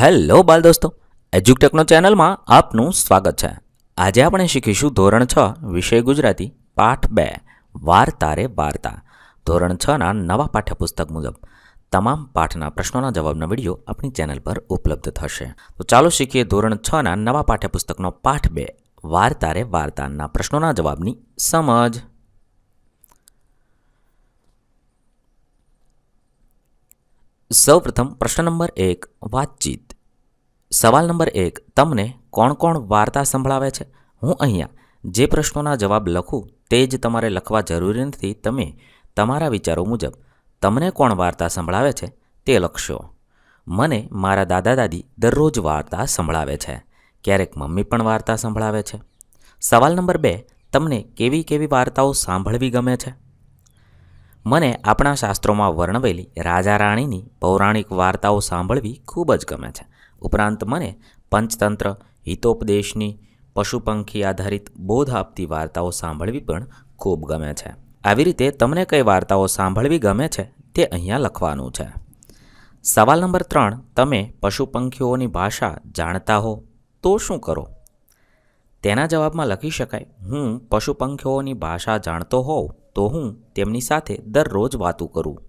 Hello બાલ દોસ્તો. એજ્યુકટેકનો ચેનલમાં આપનું સ્વાગત છે. આજે આપણે શીખીશું ધોરણ છ, વિષય ગુજરાતી, પાઠ બે વાર્તા રે વાર્તા. ધોરણ છના નવા પાઠ્યપુસ્તક મુજબ તમામ પાઠના પ્રશ્નોના જવાબનો વીડિયો આપણી ચેનલ પર ઉપલબ્ધ થશે. તો ચાલો શીખીએ ધોરણ છના નવા પાઠ્યપુસ્તકનો પાઠ બે વાર્તા રે વાર્તાના પ્રશ્નોના જવાબની સમજ. સૌપ્રથમ પ્રશ્ન નંબર એક, વાતચીત. સવાલ નંબર એક, તમને કોણ કોણ વાર્તા સંભળાવે છે? હું અહીંયા જે પ્રશ્નોના જવાબ લખું તે જ તમારે લખવા જરૂરી નથી. તમે તમારા વિચારો મુજબ તમને કોણ વાર્તા સંભળાવે છે તે લખશો. મને મારા દાદા દાદી દરરોજ વાર્તા સંભળાવે છે. ક્યારેક મમ્મી પણ વાર્તા સંભળાવે છે. સવાલ નંબર બે, તમને કેવી કેવી વાર્તાઓ સાંભળવી ગમે છે? મને આપણા શાસ્ત્રોમાં વર્ણવેલી રાજા રાણીની પૌરાણિક વાર્તાઓ સાંભળવી ખૂબ જ ગમે છે. ઉપરાંત મને પંચતંત્ર, હિતોપદેશની, પશુપંખી આધારિત બોધ આપતી વાર્તાઓ સાંભળવી પણ ખૂબ ગમે છે. આવી રીતે તમને કઈ વાર્તાઓ સાંભળવી ગમે છે તે અહીંયા લખવાનું છે. સવાલ નંબર ત્રણ, તમે પશુ પંખીઓની ભાષા જાણતા હો તો શું કરો? તેના જવાબમાં લખી શકાય, હું પશુ પંખીઓની ભાષા જાણતો હોઉં તો હું તેમની સાથે દરરોજ વાતો કરું.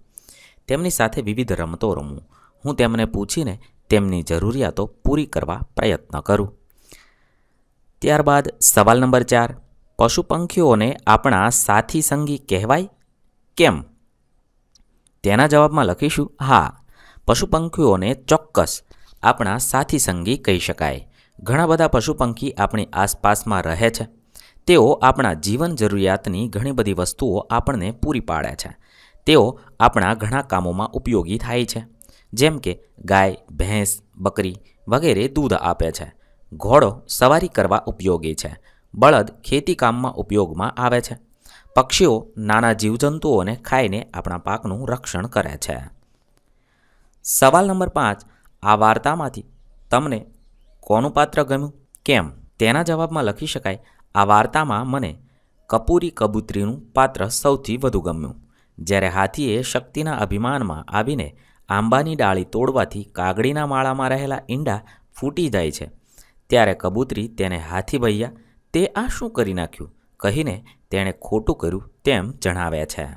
તેમની સાથે વિવિધ રમતો રમું. હું તેમને પૂછીને તેમની જરૂરિયાતો પૂરી કરવા પ્રયત્ન કરું. ત્યારબાદ સવાલ નંબર ચાર પશુ પંખીઓને આપણા સાથી સંગી કહેવાય કેમ? તેના જવાબમાં લખીશું, હા પશુ પંખીઓને ચોક્કસ આપણા સાથી સંગી કહી શકાય. ઘણા બધા પશુ પંખી આપણી આસપાસમાં રહે છે. તેઓ આપણા જીવન જરૂરિયાતની ઘણી બધી વસ્તુઓ આપણને પૂરી પાડે છે. તેઓ આપણા ઘણા કામોમાં ઉપયોગી થાય છે. જેમ કે ગાય, ભેંસ, બકરી વગેરે દૂધ આપે છે. ઘોડો સવારી કરવા ઉપયોગી છે. બળદ ખેતી કામમાં ઉપયોગમાં આવે છે. પક્ષીઓ નાના જીવજંતુઓને ખાઈને આપણા પાકનું રક્ષણ કરે છે. સવાલ નંબર પાંચ. આ વાર્તામાંથી તમને કોનું પાત્ર ગમ્યું? કેમ? તેના જવાબમાં લખી શકાય, આ વાર્તામાં મને કપૂરી કબૂતરીનું પાત્ર સૌથી વધુ ગમ્યું. જ્યારે હાથીએ શક્તિના અભિમાનમાં આવીને આંબાની ડાળી તોડવાથી કાગડીના માળામાં રહેલા ઈંડા ફૂટી જાય છે. ત્યારે કબૂતરી તેને હાથી ભૈયા, તે આ શું કરી નાખ્યું? કહીને તેણે ખોટું કર્યું તેમ જણાવે છે.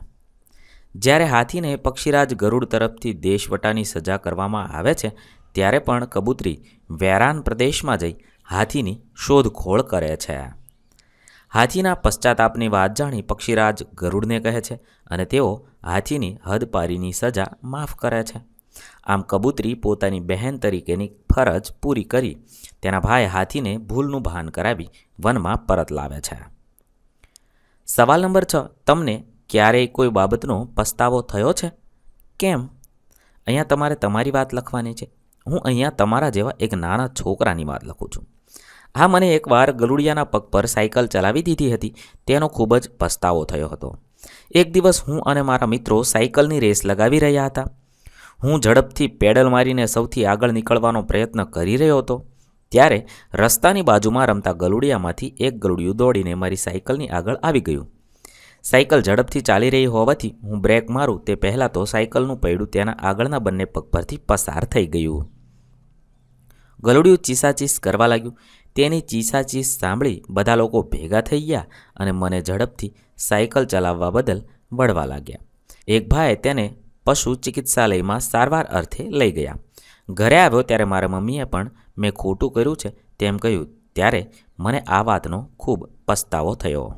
જ્યારે હાથીને પક્ષીરાજ ગરુડ તરફથી દેશવટાની સજા કરવામાં આવે છે, ત્યારે પણ કબૂતરી વેરાન પ્રદેશમાં જઈ હાથીની શોધખોળ કરે છે. હાથીના પશ્ચાતાપની વાત જાણી પક્ષીરાજ ગરુડને કહે છે અને તેઓ હાથીની હદપારીની સજા માફ કરે છે. આમ કબૂતરી પોતાની બહેન તરીકેની ફરજ પૂરી કરી તેના ભાઈ હાથીને ભૂલનું ભાન કરાવી વનમાં પરત લાવે છે. સવાલ નંબર છ, તમને ક્યારેય કોઈ બાબતનો પસ્તાવો થયો છે? કેમ? અહીંયા તમારે તમારી વાત લખવાની છે. હું અહીંયા તમારા જેવા એક નાના છોકરાની વાત લખું છું. હા, મને એકવાર ગલુડિયાના પગ પર સાયકલ ચલાવી દીધી હતી. તેનો ખૂબ જ પસ્તાવો થયો હતો. એક દિવસ હું અને મારા મિત્રો સાયકલની રેસ લગાવી રહ્યા હતા. હું ઝડપથી પેડલ મારીને સૌથી આગળ નીકળવાનો પ્રયત્ન કરી રહ્યો હતો, ત્યારે રસ્તાની બાજુમાં રમતા ગલુડિયામાંથી એક ગલુડિયું દોડીને મારી સાયકલની આગળ આવી ગયું. સાયકલ ઝડપથી ચાલી રહી હોવાથી હું બ્રેક મારું તે પહેલાં તો સાયકલનું પૈડું તેના આગળના બંને પગ પરથી પસાર થઈ ગયું. ગલુડિયું ચીસાચીસ કરવા લાગ્યું. તેની ચીસાચીસ સાંભળી બધા લોકો ભેગા થઈ ગયા અને મને ઝડપથી સાયકલ ચલાવવા બદલ વળવા લાગ્યા. એક ભાઈએ તેને પશુ ચિકિત્સાલયમાં સારવાર અર્થે લઈ ગયા. ઘરે આવ્યો ત્યારે મારા મમ્મીએ પણ મેં ખોટું કર્યું છે તેમ કહ્યું. ત્યારે મને આ વાતનો ખૂબ પસ્તાવો થયો.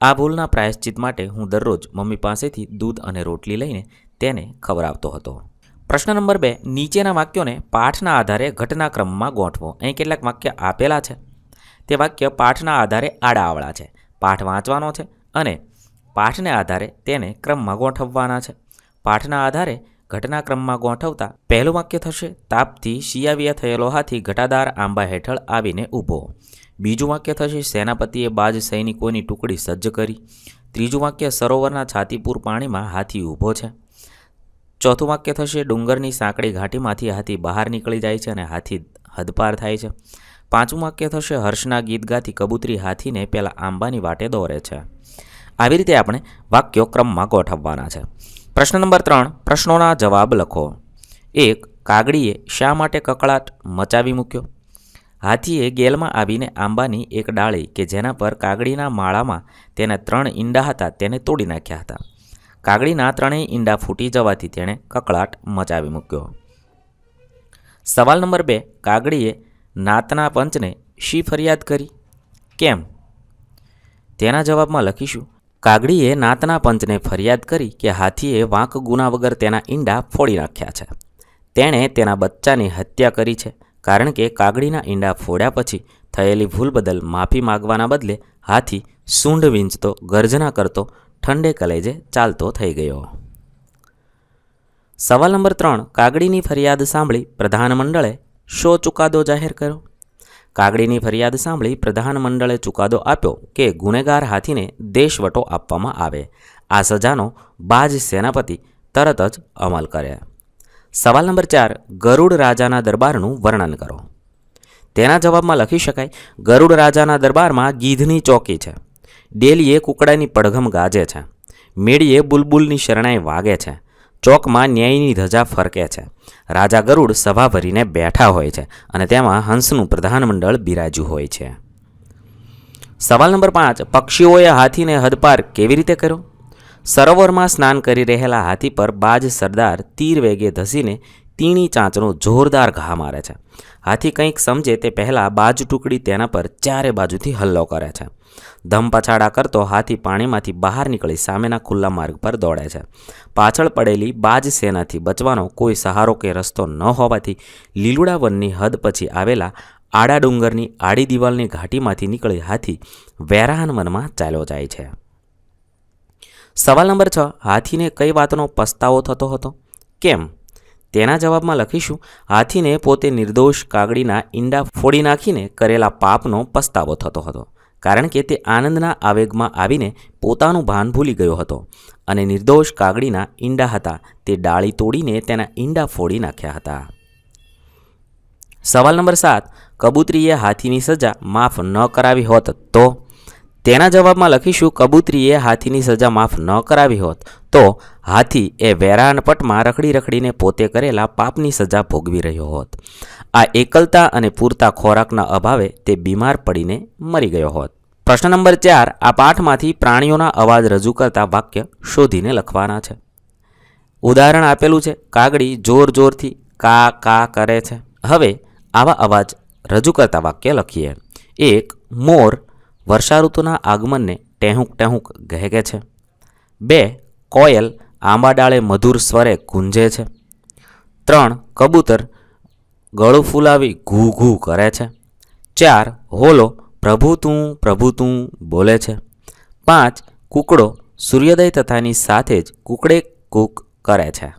આ ભૂલના પ્રાયશ્ચિત માટે હું દરરોજ મમ્મી પાસેથી દૂધ અને રોટલી લઈને તેને ખવડાવતો હતો. પ્રશ્ન નંબર બે, નીચેના વાક્યોને પાઠના આધારે ઘટનાક્રમમાં ગોઠવો. અહીં કેટલાક વાક્ય આપેલા છે. તે વાક્ય પાઠના આધારે આડાઅવળા છે. પાઠ વાંચવાનો છે અને પાઠને આધારે તેને ક્રમમાં ગોઠવવાના છે. પાઠના આધારે ઘટનાક્રમમાં ગોઠવતા પહેલું વાક્ય થશે, તાપથી શિયાવિયા થયેલો હાથી ઘટાદાર આંબા હેઠળ આવીને ઊભો. બીજું વાક્ય થશે, સેનાપતિએ બાજ સૈનિકોની ટુકડી સજ્જ કરી. ત્રીજું વાક્ય, સરોવરના છાતીપુર પાણીમાં હાથી ઊભો છે. ચોથું વાક્ય થશે, ડુંગરની સાંકડી ઘાટીમાંથી હાથી બહાર નીકળી જાય છે અને હાથી હદપાર થાય છે. પાંચમું વાક્ય થશે, હર્ષના ગીત ગાતી કબૂતરી હાથીને પહેલાં આંબાની વાટે દોરે છે. આવી રીતે આપણે વાક્યો ક્રમમાં ગોઠવવાના છે. પ્રશ્ન નંબર ત્રણ, પ્રશ્નોના જવાબ લખો. એક, કાગડીએ શા માટે કકળાટ મચાવી મૂક્યો? હાથીએ ગેલમાં આવીને આંબાની એક ડાળી કે જેના પર કાગડીના માળામાં તેના ત્રણ ઈંડા હતા તેને તોડી નાખ્યા હતા. કાગડીના ત્રણેય ઈંડા ફૂટી જવાથી તેણે કકળાટ મચાવી મૂક્યો. સવાલ નંબર બે, કાગડીએ નાતના પંચને શી ફરિયાદ કરી? કેમ? તેના જવાબમાં લખીશું. કાગડીએ નાતના પંચને ફરિયાદ કરી કે હાથીએ વાંક ગુના વગર તેના ઈંડા ફોડી નાખ્યા છે. તેણે તેના બચ્ચાની હત્યા કરી છે, કારણ કે કાગડીના ઈંડા ફોડ્યા પછી થયેલી ભૂલ બદલ માફી માગવાના બદલે હાથી સૂંઢ વીંચતો ગર્જના કરતો ઠંડે કલેજે ચાલતો થઈ ગયો. સવાલ નંબર ત્રણ, કાગડીની ફરિયાદ સાંભળી પ્રધાનમંડળે શો ચુકાદો જાહેર કર્યો? કાગડીની ફરિયાદ સાંભળી પ્રધાનમંડળે ચુકાદો આપ્યો કે ગુનેગાર હાથીને દેશવટો આપવામાં આવે. આ સજાનો બાજ સેનાપતિ તરત જ અમલ કરે. સવાલ નંબર ચાર, ગરુડ રાજાના દરબારનું વર્ણન કરો. તેના જવાબમાં લખી શકાય, ગરુડ રાજાના દરબારમાં ગીધની ચોકી છે. ડેલીએ કુકડાની પડઘમ ગાજે છે. મેળીએ બુલબુલની શરણાઈ વાગે છે. ચોકમાં ન્યાયની ધજા ફરકે છે. રાજા ગરુડ સભા ભરીને બેઠા હોય છે અને તેમાં હંસનું પ્રધાનમંડળ બિરાજ્યું હોય છે. સવાલ નંબર પાંચ, પક્ષીઓએ હાથીને હદપાર કેવી રીતે કર્યો? સરોવરમાં સ્નાન કરી રહેલા હાથી પર બાજ સરદાર તીર વેગે ધસીને તીણી ચાંચનો જોરદાર ઘા મારે છે. હાથી કંઈક સમજે તે પહેલાં બાજ ટુકડી તેના પર ચારે બાજુથી હલ્લો કરે છે. ધમ પછાડા કરતો હાથી પાણીમાંથી બહાર નીકળી સામેના ખુલ્લા માર્ગ પર દોડે છે. પાછળ પડેલી બાજ સેનાથી બચવાનો કોઈ સહારો કે રસ્તો ન હોવાથી લીલુડા વનની હદ પછી આવેલા આડા ડુંગરની આડી દિવાલની ઘાટીમાંથી નીકળી હાથી વેરાહન વનમાં ચાલ્યો જાય છે. સવાલ નંબર છ. હાથીને કઈ વાતનો પસ્તાવો થતો હતો? કેમ? તેના જવાબમાં લખીશું, હાથીને પોતે નિર્દોષ કાગડીના ઈંડા ફોડી નાખીને કરેલા પાપનો પસ્તાવો થતો હતો, કારણ કે તે આનંદના આવેગમાં આવીને પોતાનું ભાન ભૂલી ગયો હતો અને નિર્દોષ કાગડીના ઈંડા હતા, તે ડાળી તોડીને તેના ઈંડા ફોડી નાખ્યા હતા. સવાલ નંબર સાત, કબૂતરીએ હાથીની સજા માફ ન કરાવી હોત તો? તેના જવાબમાં લખીશું, કબૂતરીએ હાથીની સજા માફ ન કરાવી હોત, તો હાથી એ વેરાનપટમાં રખડી રખડીને પોતે કરેલા પાપની સજા ભોગવી રહ્યો હોત. આ એકલતા અને પૂરતા ખોરાકના અભાવે તે બીમાર પડીને મરી ગયો હોત. પ્રશ્ન નંબર ચાર, આ પાઠમાંથી પ્રાણીઓના અવાજ રજૂ કરતા વાક્ય શોધીને લખવાના છે. ઉદાહરણ આપેલું છે, કાગડી જોર જોરથી કા કા કરે છે. હવે આવા અવાજ રજૂ કરતા વાક્ય લખીએ. એક, મોર વર્ષા ઋતુના આગમનને ટેહુંક ટેહુંક ગહેગે છે. બે, કોયલ આંબા ડાળે મધુર સ્વરે ગુંજે છે. ત્રણ, કબૂતર ગળું ફૂલાવી ઘૂ ઘૂ કરે છે. ચાર, હોલો પ્રભુ તું પ્રભુ તું બોલે છે. પાંચ, કુકડો સૂર્યોદય થતાની સાથે જ કુકડે કૂક કરે છે.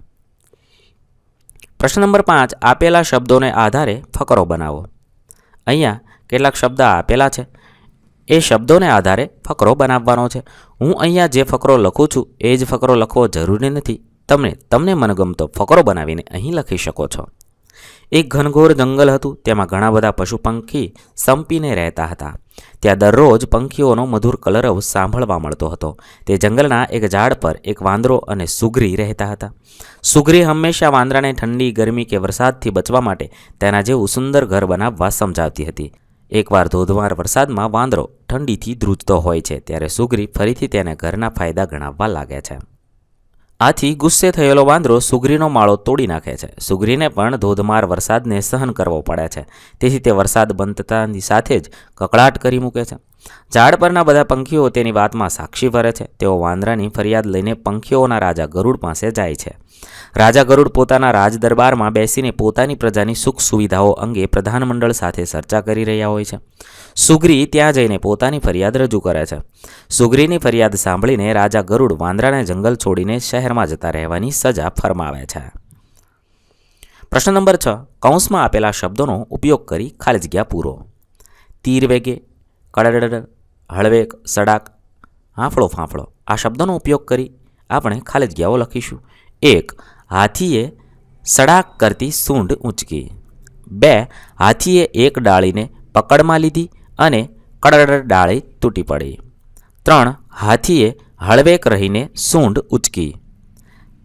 પ્રશ્ન નંબર પાંચ, આપેલા શબ્દોને આધારે ફકરો બનાવો. અહીંયા કેટલાક શબ્દ આપેલા છે. એ શબ્દોને આધારે ફકરો બનાવવાનો છે. હું અહીંયા જે ફકરો લખું છું, એ જ ફકરો લખવો જરૂરી નથી. તમે તમને મનગમતો ફકરો બનાવીને અહીં લખી શકો છો. એક ઘનઘોર જંગલ હતું, તેમાં ઘણા બધા પશુ પંખી સંપીને રહેતા હતા. ત્યાં દરરોજ પંખીઓનો મધુર કલરવ સાંભળવા મળતો હતો. તે જંગલના એક ઝાડ પર એક વાંદરો અને સુગરી રહેતા હતા. સુગરી હંમેશા વાંદરાને ઠંડી, ગરમી કે વરસાદથી બચવા માટે તેના જેવું સુંદર ઘર બનાવવા સમજાવતી હતી. એકવાર ધોધમાર વરસાદમાં વાંદરો ઠંડીથી ધ્રુજતો હોય છે, ત્યારે સુગરી ફરીથી તેને ઘરના ફાયદા ગણાવવા લાગે છે. આથી ગુસ્સે થયેલો વાંદરો સુગરીનો માળો તોડી નાખે છે. સુગરીને પણ ધોધમાર વરસાદને સહન કરવો પડે છે. તેથી તે વરસાદ બનતાની સાથે જ કકળાટ કરી મૂકે છે. ઝાડ પરના બધા પંખીઓ તેની વાતમાં સાક્ષી ભરે છે. તેઓ વાંદરાની ફરિયાદ લઈને પંખીઓના રાજા ગરુડ પાસે જાય છે. રાજા ગરુડ પોતાના રાજદરબારમાં બેસીને પોતાની પ્રજાની સુખ સુવિધાઓ અંગે પ્રધાનમંડળ સાથે ચર્ચા કરી રહ્યા હોય છે. સુગ્રી ત્યાં જઈને પોતાની ફરિયાદ રજૂ કરે છે. સુગ્રીની ફરિયાદ સાંભળીને રાજા ગરુડ વાંદરાને જંગલ છોડીને શહેરમાં જતા રહેવાની સજા ફરમાવે છે. પ્રશ્ન નંબર છ. કૌંસમાં આપેલા શબ્દોનો ઉપયોગ કરી ખાલી જગ્યા પૂરો. તીર વેગે, કડડડ, હળવેક, સડાક, હાંફળો ફાંફળો. આ શબ્દોનો ઉપયોગ કરી આપણે ખાલી જગ્યાઓ લખીશું. એક, હાથીએ સડાક કરતી સૂંઢ ઊંચકી. બે, હાથીએ એક ડાળીને પકડમાં લીધી. અને કડડ ડાળી તૂટી પડી. ત્રણ હાથીએ હળવેક રહીને સૂંઢ ઉચકી.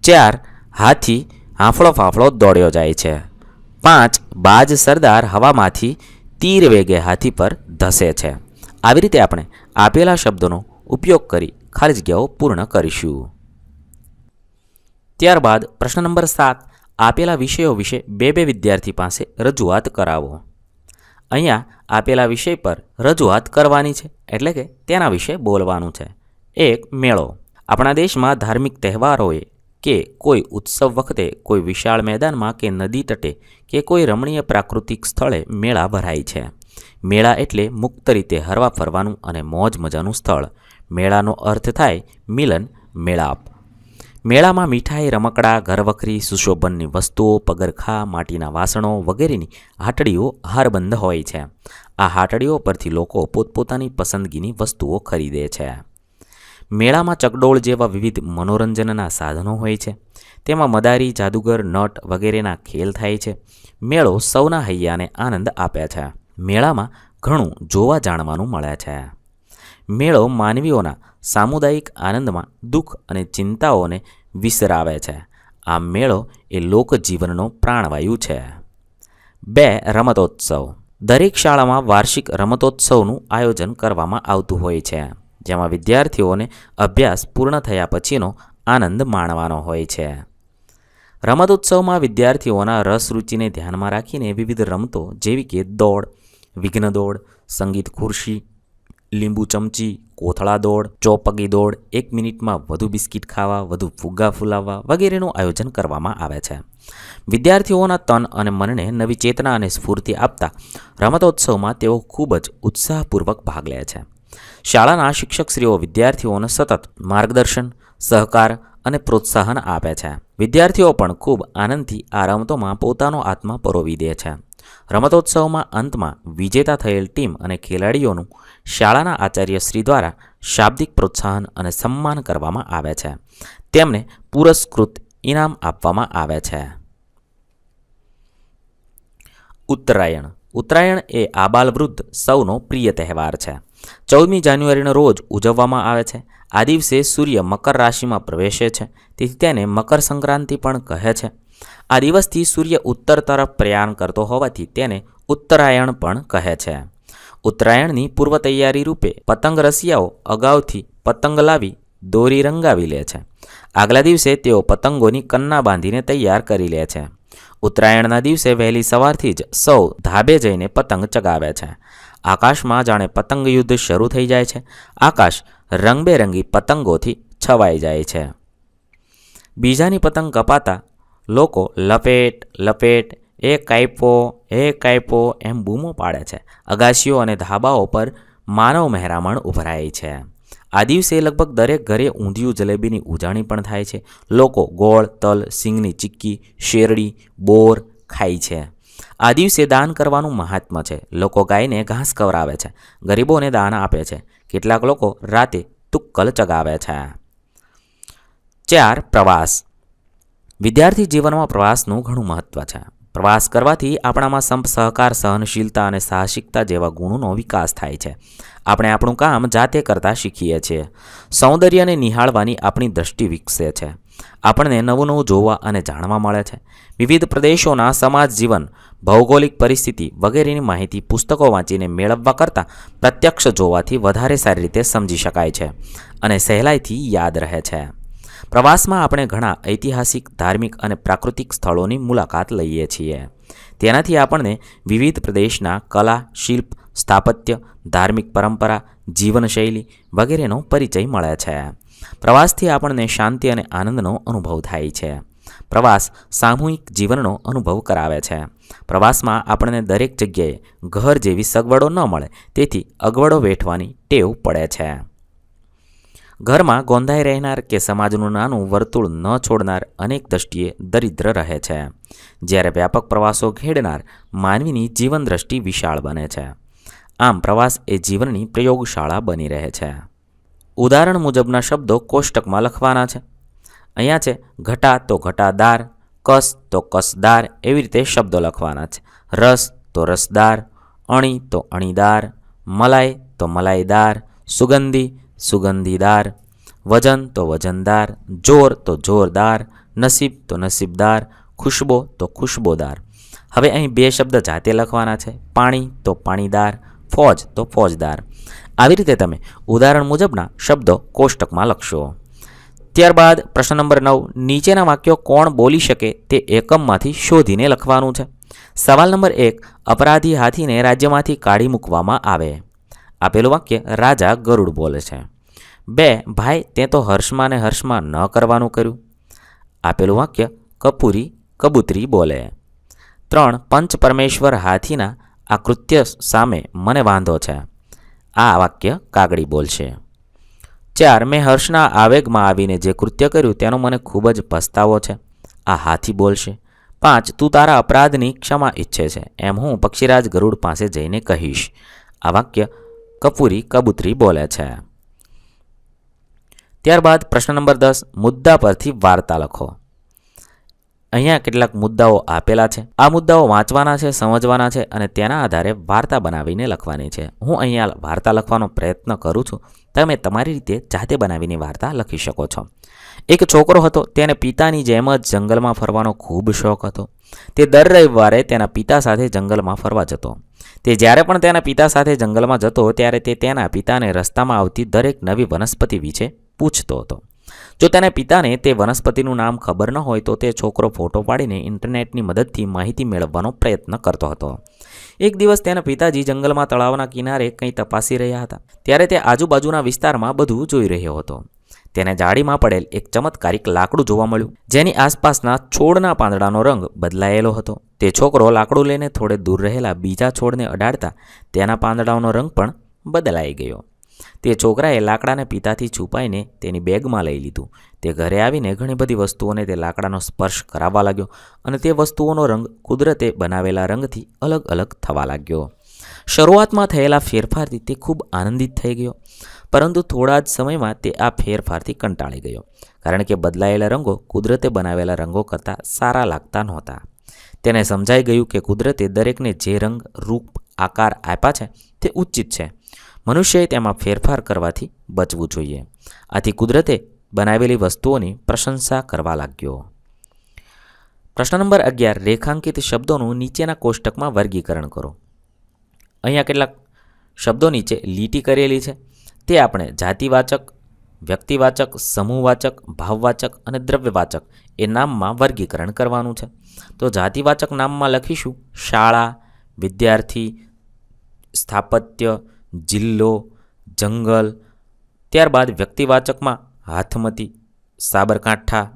ચાર હાથી હાંફળો ફાંફળો દોડ્યો જાય છે. પાંચ બાજ સરદાર હવામાંથી તીર વેગે હાથી પર ધસે છે. આવી રીતે આપણે આપેલા શબ્દોનો ઉપયોગ કરી ખાલી જગ્યાઓ પૂર્ણ કરીશું. ત્યારબાદ પ્રશ્ન નંબર સાત, આપેલા વિષયો વિશે બે બે વિદ્યાર્થી પાસે રજૂઆત કરાવો. અહીંયા આપેલા વિષય પર રજૂઆત કરવાની છે, એટલે કે તેના વિશે બોલવાનું છે. એક, મેળો. આપણા દેશમાં ધાર્મિક તહેવારોએ કે કોઈ ઉત્સવ વખતે, કોઈ વિશાળ મેદાનમાં કે નદી તટે કે કોઈ રમણીય પ્રાકૃતિક સ્થળે મેળા ભરાય છે. મેળા એટલે મુક્ત રીતે હરવા ફરવાનું અને મોજ મજાનું સ્થળ. મેળાનો અર્થ થાય મિલન, મેળાપ. મેળામાં મીઠાઈ, રમકડા, ઘરવખરી, સુશોભનની વસ્તુઓ, પગરખા, માટીના વાસણો વગેરેની હાટડીઓ હારબંધ હોય છે. આ હાટડીઓ પરથી લોકો પોતપોતાની પસંદગીની વસ્તુઓ ખરીદે છે. મેળામાં ચકડોળ જેવા વિવિધ મનોરંજનના સાધનો હોય છે. તેમાં મદારી, જાદુગર, નટ વગેરેના ખેલ થાય છે. મેળો સૌના હૈયાને આનંદ આપે છે. મેળામાં ઘણું જોવા જાણવાનું મળે છે. મેળો માનવીઓના સામુદાયિક આનંદમાં દુઃખ અને ચિંતાઓને વિસરાવે છે. આ મેળો એ લોકજીવનનો પ્રાણવાયુ છે. બે રમતોત્સવ. દરેક શાળામાં વાર્ષિક રમતોત્સવનું આયોજન કરવામાં આવતું હોય છે, જેમાં વિદ્યાર્થીઓને અભ્યાસ પૂર્ણ થયા પછીનો આનંદ માણવાનો હોય છે. રમતોત્સવમાં વિદ્યાર્થીઓના રસ રુચિને ધ્યાનમાં રાખીને વિવિધ રમતો જેવી કે દોડ વિઘ્ન દોડ સંગીત ખુરશી લીંબુ ચમચી, કોથળા દોડ, ચોપગી દોડ, એક મિનિટમાં વધુ બિસ્કિટ ખાવા, વધુ ફુગ્ગા ફૂલાવવા વગેરેનું આયોજન કરવામાં આવે છે. વિદ્યાર્થીઓના તન અને મનને નવી ચેતના અને સ્ફૂર્તિ આપતા રમતોત્સવમાં તેઓ ખૂબ જ ઉત્સાહપૂર્વક ભાગ લે છે. શાળાના શિક્ષકશ્રીઓ વિદ્યાર્થીઓને સતત માર્ગદર્શન, સહકાર અને પ્રોત્સાહન આપે છે. વિદ્યાર્થીઓ પણ ખૂબ આનંદથી આ રમતોમાં પોતાનો આત્મા પરોવી દે છે. રમતોત્સવમાં અંતમાં વિજેતા થયેલ ટીમ અને ખેલાડીઓનું શાળાના આચાર્ય શ્રી દ્વારા શાબ્દિક પ્રોત્સાહન અને સન્માન કરવામાં આવે છે. તેમને પુરસ્કૃત ઇનામ આપવામાં આવે છે. ઉત્તરાયણ. ઉત્તરાયણ એ આબાલ વૃદ્ધ સૌનો પ્રિય તહેવાર છે. ચૌદમી જાન્યુઆરીનો રોજ ઉજવવામાં આવે છે. આ દિવસે સૂર્ય મકર રાશિમાં પ્રવેશે છે. તેથી તેને મકર સંક્રાંતિ પણ કહે છે. આ દિવસથી સૂર્ય ઉત્તર તરફ પ્રયાણ કરતો હોવાથી તેને ઉત્તરાયણ પણ કહે છે. ઉત્તરાયણની પૂર્વ તૈયારી રૂપે પતંગ રસિયાઓ અગાઉથી પતંગ લાવી, દોરી રંગાવી લે છે. આગલા દિવસે તેઓ પતંગોની કન્ના બાંધીને તૈયાર કરી લે છે. ઉત્તરાયણના દિવસે વહેલી સવારથી જ સૌ ધાબે જઈને પતંગ ચગાવે છે. આકાશમાં જાણે પતંગ યુદ્ધ શરૂ થઈ જાય છે. આકાશ રંગબેરંગી પતંગોથી છવાઈ જાય છે. બીજાની પતંગ કપાતા લોકો લપેટ લપેટ, એ કાયપો એ કાયપો એમ બૂમો પાડે છે. અગાશીઓ અને ધાબાઓ પર માનવ મહેરામણ ઉભરાય છે. આ દિવસે લગભગ દરેક ઘરે ઊંધિયું જલેબીની ઉજાણી પણ થાય છે. લોકો ગોળ, તલ, સિંગની ચીક્કી, શેરડી, બોર ખાય છે. આ દિવસે દાન કરવાનું મહાત્મ્ય છે. લોકો ગાયને ઘાસ ખવડાવે છે. ગરીબોને દાન આપે છે. કેટલાક લોકો રાતે તુક્કલ ચગાવે છે. ચાર પ્રવાસ વિદ્યાર્થી જીવનમાં પ્રવાસનું ઘણું મહત્ત્વ છે. પ્રવાસ કરવાથી આપણામાં સંપ, સહકાર, સહનશીલતા અને સાહસિકતા જેવા ગુણોનો વિકાસ થાય છે. આપણે આપણું કામ જાતે કરતાં શીખીએ છીએ. સૌંદર્યને નિહાળવાની આપણી દૃષ્ટિ વિકસે છે. આપણને નવું નવું જોવા અને જાણવા મળે છે. વિવિધ પ્રદેશોના સમાજ જીવન, ભૌગોલિક પરિસ્થિતિ વગેરેની માહિતી પુસ્તકો વાંચીને મેળવવા કરતાં પ્રત્યક્ષ જોવાથી વધારે સારી રીતે સમજી શકાય છે અને સહેલાઈથી યાદ રહે છે. પ્રવાસમાં આપણે ઘણા ઐતિહાસિક, ધાર્મિક અને પ્રાકૃતિક સ્થળોની મુલાકાત લઈએ છીએ. તેનાથી આપણને વિવિધ પ્રદેશના કલા, શિલ્પ, સ્થાપત્ય, ધાર્મિક પરંપરા, જીવનશૈલી વગેરેનો પરિચય મળે છે. પ્રવાસથી આપણને શાંતિ અને આનંદનો અનુભવ થાય છે. પ્રવાસ સામૂહિક જીવનનો અનુભવ કરાવે છે. પ્રવાસમાં આપણને દરેક જગ્યાએ ઘર જેવી સગવડો ન મળે, તેથી અગવડો વેઠવાની ટેવ પડે છે. ઘરમાં ગોંધાઈ રહેનાર કે સમાજનું નાનું વર્તુળ ન છોડનાર અનેક દ્રષ્ટિએ દરિદ્ર રહે છે. જ્યારે વ્યાપક પ્રવાસો ખેડનાર માનવીની જીવન દ્રષ્ટિ વિશાળ બને છે. આમ પ્રવાસ એ જીવનની પ્રયોગશાળા બની રહે છે. ઉદાહરણ મુજબના શબ્દો કોષ્ટકમાં લખવાના છે. અહીંયા છે, ઘટા તો ઘટાદાર, કસ તો કસદાર એવી રીતે શબ્દો લખવાના છે. રસ તો રસદાર, અણી તો અણીદાર, મલાઈ તો મલાઈદાર, સુગંધી સુગંધીદાર, વજન તો વજનદાર, જોર તો જોરદાર, નસીબ તો નસીબદાર, ખુશ્બો તો ખુશ્બોદાર. હવે અહીં બે શબ્દ જાતે લખવાના છે. પાણી તો પાણીદાર, ફોજ તો ફોજદાર. આવી રીતે તમે ઉદાહરણ મુજબના શબ્દો કોષ્ટકમાં લખશો. ત્યારબાદ પ્રશ્ન નંબર નવ, નીચેના વાક્યો કોણ બોલી શકે તે એકમમાંથી શોધીને લખવાનું છે. સવાલ નંબર એક, અપરાધી હાથીને રાજ્યમાંથી કાઢી મૂકવામાં આવે. આપેલું વાક્ય રાજા ગરુડ બોલે છે. બે, ભાઈ, તે તો હર્ષમાં ને હર્ષમાં ન કરવાનું કર્યું. આપેલું વાક્ય કપૂરી કબૂતરી બોલે. ત્રણ, પંચ પરમેશ્વર હાથીના આ કૃત્ય સામે મને વાંધો છે. આ વાક્ય કાગડી બોલશે. ચાર, મેં હર્ષના આવેગમાં આવીને જે કૃત્ય કર્યું તેનો મને ખૂબ જ પસ્તાવો છે. આ હાથી બોલશે. પાંચ, તું તારા અપરાધની ક્ષમા ઈચ્છે છે. એમ હું પક્ષીરાજ ગરુડ પાસે જઈને કહીશ. આ વાક્ય કપૂરી કબૂતરી બોલે છે. ત્યારબાદ પ્રશ્ન નંબર દસ, મુદ્દા પરથી વાર્તા લખો. અહીંયા કેટલાક મુદ્દાઓ આપેલા છે. આ મુદ્દાઓ વાંચવાના છે, સમજવાના છે અને તેના આધારે વાર્તા બનાવીને લખવાની છે. હું અહીંયા વાર્તા લખવાનો પ્રયત્ન કરું છું. તમે તમારી રીતે જાતે બનાવીને વાર્તા લખી શકો છો. એક છોકરો હતો, તેને પિતાની જેમ જ જંગલમાં ફરવાનો ખૂબ શોખ હતો. તે દર રવિવારે તેના પિતા સાથે જંગલમાં ફરવા જતો. તે જ્યારે પણ તેના પિતા સાથે જંગલમાં જતો, ત્યારે તે તેના પિતાને રસ્તામાં આવતી દરેક નવી વનસ્પતિ વિશે પૂછતો હતો. જો તેના પિતાને તે વનસ્પતિનું નામ ખબર ન હોય તો તે છોકરો ફોટો પાડીને ઇન્ટરનેટની મદદથી માહિતી મેળવવાનો પ્રયત્ન કરતો હતો. એક દિવસ તેના પિતાજી જંગલમાં તળાવના કિનારે કંઈ તપાસી રહ્યા હતા. ત્યારે તે આજુબાજુના વિસ્તારમાં બધું જોઈ રહ્યો હતો. તેને જાળીમાં પડેલ એક ચમત્કારિક લાકડું જોવા મળ્યું, જેની આસપાસના છોડના પાંદડાનો રંગ બદલાયેલો હતો. તે છોકરો લાકડું લઈને થોડે દૂર રહેલા બીજા છોડને અડાડતા તેના પાંદડાઓનો રંગ પણ બદલાઈ ગયો. તે છોકરાએ લાકડાને પિતાથી છુપાઈને તેની બેગમાં લઈ લીધું. તે ઘરે આવીને ઘણી બધી વસ્તુઓને તે લાકડાનો સ્પર્શ કરાવવા લાગ્યો અને તે વસ્તુઓનો રંગ કુદરતે બનાવેલા રંગથી અલગ અલગ થવા લાગ્યો. શરૂઆતમાં થયેલા ફેરફારથી તે ખૂબ આનંદિત થઈ ગયો, પરંતુ થોડા જ સમયમાં તે આ ફેરફારથી કંટાળી ગયો, કારણ કે બદલાયેલા રંગો કુદરતે બનાવેલા રંગો કરતાં સારા લાગતા નહોતા. તેને સમજાઈ ગયું કે કુદરતે દરેકને જે રંગ, રૂપ, આકાર આપ્યા છે તે ઉચિત છે. મનુષ્યએ તેમાં ફેરફાર કરવાથી બચવું જોઈએ. આથી કુદરતે બનાવેલી વસ્તુઓની પ્રશંસા કરવા લાગ્યો. પ્રશ્ન નંબર અગિયાર, રેખાંકિત શબ્દોનું નીચેના કોષ્ટકમાં વર્ગીકરણ કરો. અહીંયા કેટલાક શબ્દો નીચે લીટી કરેલી છે. તે આપણે જાતિવાચક, વ્યક્તિવાચક, સમૂહવાચક, ભાવવાચક અને દ્રવ્યવાચક એ નામમાં વર્ગીકરણ કરવાનું છે. તો જાતિવાચક નામમાં લખીશું શાળા, વિદ્યાર્થી, સ્થાપત્ય જિલ્લો, જંગલ, ત્યારબાદ વ્યક્તિવાચકમાં હાથમતી, સાબરકાંઠા,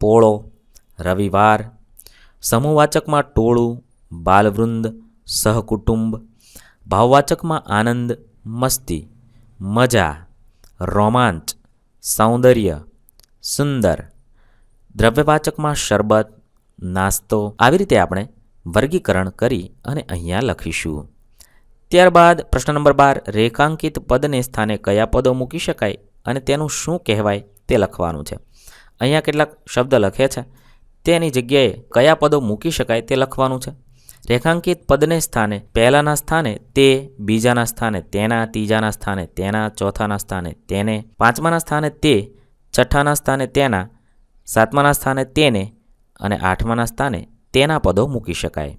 પોળો, રવિવાર, સમૂહવાચકમાં ટોળું, બાલવૃંદ, સહકુટુંબ, ભાવવાચકમાં આનંદ, મસ્તી, મજા, રોમાંચ, સૌંદર્ય, સુંદર, દ્રવ્યવાચકમાં શરબત, નાસ્તો, આવી રીતે આપણે વર્ગીકરણ કરી અને અહીંયા લખીશું. ત્યારબાદ પ્રશ્ન નંબર બાર, રેખાંકિત પદને સ્થાને કયા પદો મૂકી શકાય અને તેનું શું કહેવાય તે લખવાનું છે. અહીંયા કેટલાક શબ્દ લખે છે. તેની જગ્યાએ કયા પદો મૂકી શકાય તે લખવાનું છે. રેખાંકિત પદને સ્થાને પહેલાના સ્થાને તે, બીજાના સ્થાને તેના, ત્રીજાના સ્થાને તેના, ચોથાના સ્થાને તેને, પાંચમાના સ્થાને તે, છઠ્ઠાના સ્થાને તેના, સાતમાના સ્થાને તેને અને આઠમાના સ્થાને તેના પદો મૂકી શકાય.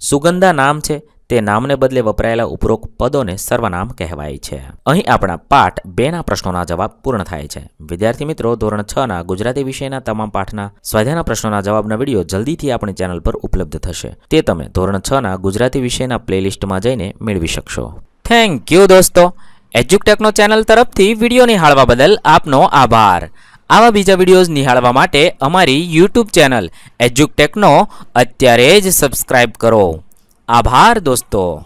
સુગંધા નામ છે. તે નામને બદલે વપરાયેલા ઉપરોક્ત પદોને સર્વનામ કહેવાય છે. અહીં આપણા પાઠ બેના પ્રશ્નોના જવાબ પૂર્ણ થાય છે. વિદ્યાર્થી મિત્રો, ધોરણ છ ના ગુજરાતી વિષયના તમામ પાઠના સ્વાધ્યાયના પ્રશ્નોના જવાબના વીડિયો જલ્દીથી આપણી ચેનલ પર ઉપલબ્ધ થશે. તે તમે ધોરણ છ ના ગુજરાતી વિષયના પ્લેલિસ્ટમાં જઈને મેળવી શકશો. થેન્ક યુ દોસ્તો. એજ્યુકટેકનો ચેનલ તરફથી વીડિયો નિહાળવા બદલ આપનો આભાર. આવા બીજા વિડીયોઝ નિહાળવા માટે અમારી યુટ્યુબ ચેનલ એજ્યુકટેકનો અત્યારે જ સબસ્ક્રાઇબ કરો. આભાર દોસ્તો.